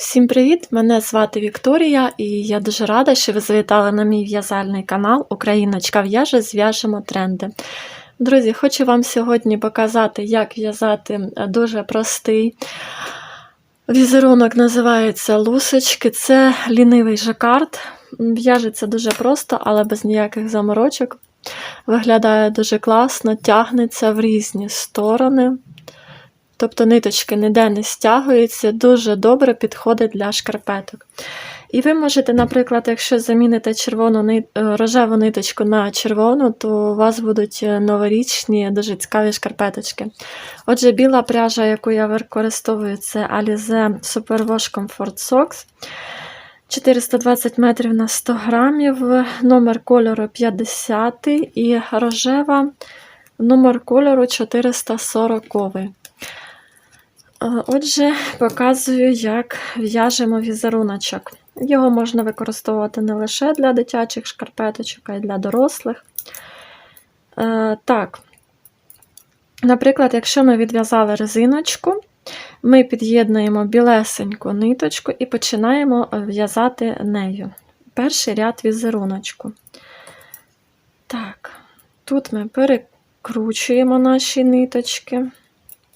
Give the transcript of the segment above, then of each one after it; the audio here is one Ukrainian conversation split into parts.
Всім привіт! Мене звати Вікторія, і я дуже рада, що ви завітали на мій в'язальний канал Україночка в'яже, зв'яжемо тренди. Друзі, хочу вам сьогодні показати, як в'язати дуже простий візерунок, називається лусочки. Це лінивий жакард. В'яжеться дуже просто, але без ніяких заморочок. Виглядає дуже класно, тягнеться в різні сторони. Тобто ниточки ніде не стягуються, дуже добре підходить для шкарпеток. І ви можете, наприклад, якщо заміните червону е, рожеву ниточку на червону, то у вас будуть е, новорічні, дуже цікаві шкарпеточки. Отже, біла пряжа, яку я використовую, це Alize Superwash Comfort Socks. 420 метрів на 100 грамів, номер кольору 50 і рожева номер кольору 440. Отже, показую, як в'яжемо візеруночок. Його можна використовувати не лише для дитячих шкарпеточок, а й для дорослих. Так, наприклад, якщо ми відв'язали резиночку, ми під'єднуємо білесеньку ниточку і починаємо в'язати нею. Перший ряд візеруночку. Так, тут ми перекручуємо наші ниточки,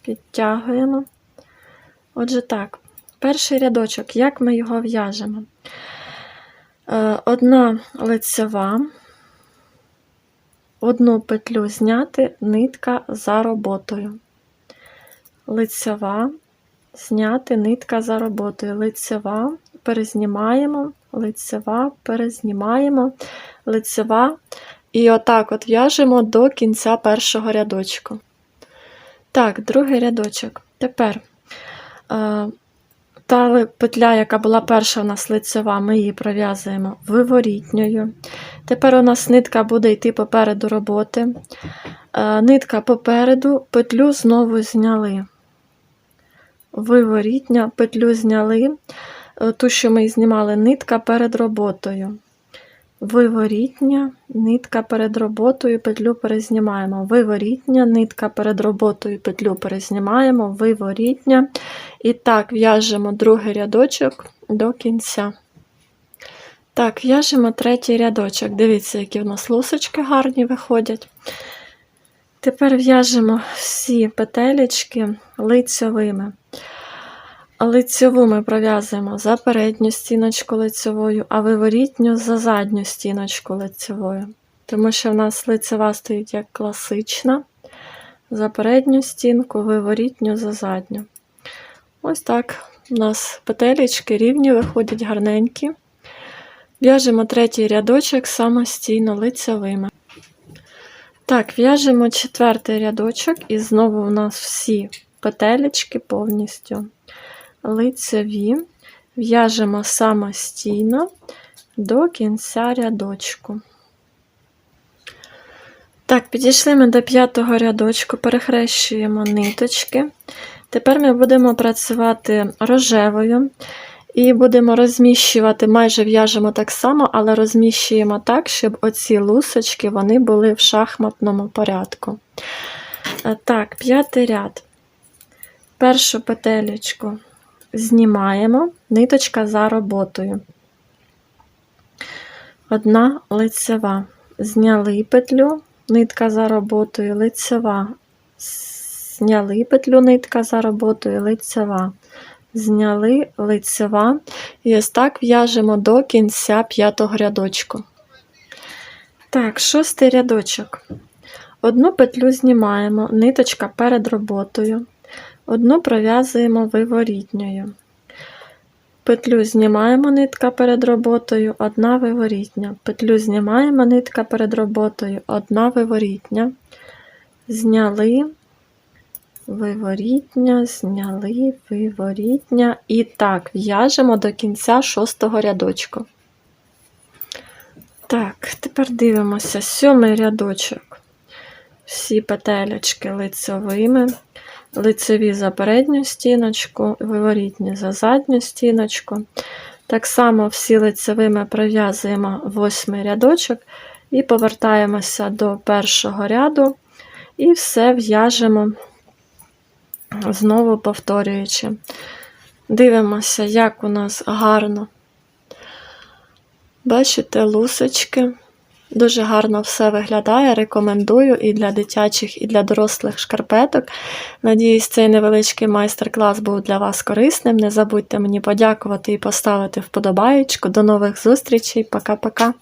підтягуємо. Отже, так, перший рядочок, як ми його в'яжемо? Е, Одна лицева, одну петлю зняти, нитка за роботою. Лицева, зняти нитка за роботою. Лицева, перезнімаємо, лицева, перезнімаємо, лицева. І отак от в'яжемо до кінця першого рядочку. Так, другий рядочок. Тепер. Е, Та петля, яка була перша у нас лицева, ми її пров'язуємо виворітньою. Тепер у нас нитка буде йти попереду роботи. Е, Нитка попереду, петлю знову зняли. Виворітня, петлю зняли, Е, ту, що ми знімали, нитка перед роботою. Виворітня, нитка перед роботою, петлю перезнімаємо. Виворітня, нитка перед роботою, петлю перезнімаємо, виворітня. І так, в'яжемо другий рядочок до кінця. Так, в'яжемо третій рядочок. Дивіться, які в нас лусочки гарні виходять. Тепер в'яжемо всі петелечки лицьовими. Лицьову ми пров'язуємо за передню стіночку лицьовою, а виворітню за задню стіночку лицьовою. Тому що в нас лицева стоїть як класична, за передню стінку, виворітню за задню. Ось так у нас петелечки рівні, виходять гарненькі. В'яжемо третій рядочок самостійно лицьовими. Так, в'яжемо четвертий рядочок, і знову у нас всі петелечки повністю лицеві, в'яжемо самостійно до кінця рядочку. Так, підійшли ми до п'ятого рядочку, перехрещуємо ниточки. Тепер ми будемо працювати рожевою і будемо розміщувати, майже в'яжемо так само, але розміщуємо так, щоб оці лусочки вони були в шахматному порядку. Так, п'ятий ряд. Першу петелечку знімаємо ниточка за роботою. Одна лицева. Зняли петлю, нитка за роботою, лицева. Зняли петлю, нитка за роботою, лицева. Зняли лицева. І ось так в'яжемо до кінця п'ятого рядочку. Так, шостий рядочок. Одну петлю знімаємо, ниточка перед роботою. Одну пров'язуємо виворітньою. Петлю знімаємо нитка перед роботою, одна виворітня. Петлю знімаємо нитка перед роботою, одна виворітня. Зняли, виворітня, зняли, виворітня. І так, в'яжемо до кінця шостого рядочку. Так, тепер дивимося сьомий рядочок. Всі петелечки лицевими лицеві за передню стіночку, виворітні за задню стіночку. Так само всі лицевими пров'язуємо восьмий рядочок і повертаємося до першого ряду, і все в'яжемо, знову повторюючи. Дивимося, як у нас гарно. Бачите, лусочки. Дуже гарно все виглядає. Рекомендую і для дитячих, і для дорослих шкарпеток. Надіюсь, цей невеличкий майстер-клас був для вас корисним. Не забудьте мені подякувати і поставити вподобаєчку. До нових зустрічей. Пока-пока.